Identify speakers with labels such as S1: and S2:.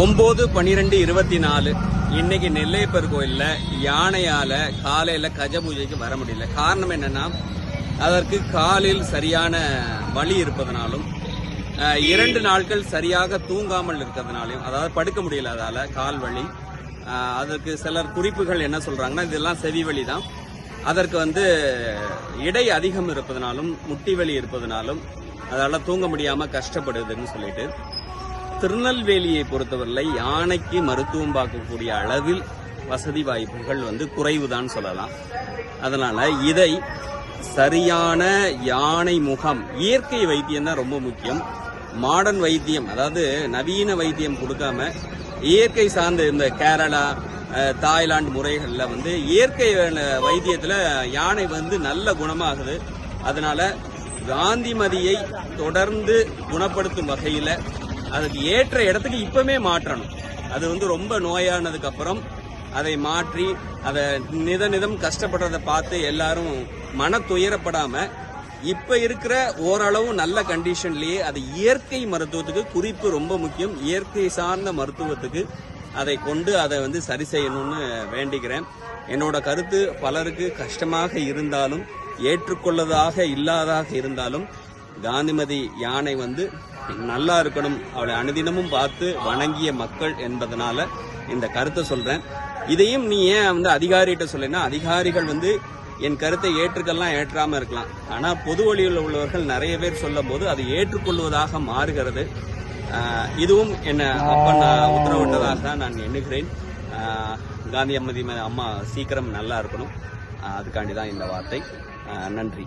S1: ஒன்பது பன்னிரெண்டு இருபத்தி நாலு. இன்னைக்கு நெல்லையப்பர் கோயில்ல யானையால காலையில கஜ பூஜைக்கு வர முடியல. காரணம் என்னன்னா அதற்கு காலில் சரியான வலி இருப்பதனாலும் இரண்டு நாட்கள் சரியாக தூங்காமல் இருக்கிறதுனாலையும் அதாவது படுக்க முடியல அதால கால் வலி அதற்கு சிலர் குறிப்புகள் என்ன சொல்றாங்கன்னா இதெல்லாம் செவி வலி தான். அதற்கு வந்து இடை அதிகம் இருப்பதனாலும் முட்டி வலி இருப்பதனாலும் அதால தூங்க முடியாம கஷ்டப்படுதுன்னு சொல்லிட்டு திருநெல்வேலியை பொறுத்தவரை யானைக்கு மருத்துவம் பார்க்கக்கூடிய அளவில் வசதி வாய்ப்புகள் வந்து குறைவுதான் சொல்லலாம். அதனால இதை சரியான யானை முகாம் இயற்கை வைத்தியம் தான் ரொம்ப முக்கியம். மாடர்ன் வைத்தியம் அதாவது நவீன வைத்தியம் கொடுக்காம இயற்கை சார்ந்த இந்த கேரளா தாய்லாந்து முறைகளில் வந்து இயற்கை வைத்தியத்தில் யானை வந்து நல்ல குணமாகுது. அதனால காந்திமதியை தொடர்ந்து குணப்படுத்தும் வகையில் அதுக்கு ஏற்ற இடத்துக்கு இப்பவுமே மாற்றணும். அது வந்து ரொம்ப நோயானதுக்கு அப்புறம் அதை மாற்றி அதை நித நிதம் கஷ்டப்படுறத பார்த்து எல்லாரும் மன துயரப்படாம இப்ப இருக்கிற ஓரளவு நல்ல கண்டிஷன்லயே அது இயற்கை மருத்துவத்துக்கு குறிப்பு ரொம்ப முக்கியம். இயற்கை சார்ந்த மருத்துவத்துக்கு அதை கொண்டு அதை வந்து சரி செய்யணும்னு வேண்டிக்கிறேன். என்னோட கருத்து பலருக்கு கஷ்டமாக இருந்தாலும் ஏற்றுக்கொள்ளதாக இல்லாதாக இருந்தாலும் காந்திமதி யானை வந்து நல்லா இருக்கணும். அவளை அனுதினமும் பார்த்து வணங்கிய மக்கள் என்பதனால இந்த கருத்தை சொல்றேன். இதையும் நீ ஏன் வந்து அதிகாரிகிட்ட சொல்லினா அதிகாரிகள் வந்து என் கருத்தை ஏற்றுக்கெல்லாம் ஏற்றாம இருக்கலாம். ஆனா பொது வழியில் உள்ளவர்கள் நிறைய பேர் சொல்லும் போது அது ஏற்றுக்கொள்வதாக மாறுகிறது. இதுவும் என்ன அப்பன் நான் உத்தரவிட்டதாக தான் நான் எண்ணுகிறேன். காந்தி அம்மதி அம்மா சீக்கிரம் நல்லா இருக்கணும். அதுக்காண்டி தான் இந்த வார்த்தை. நன்றி.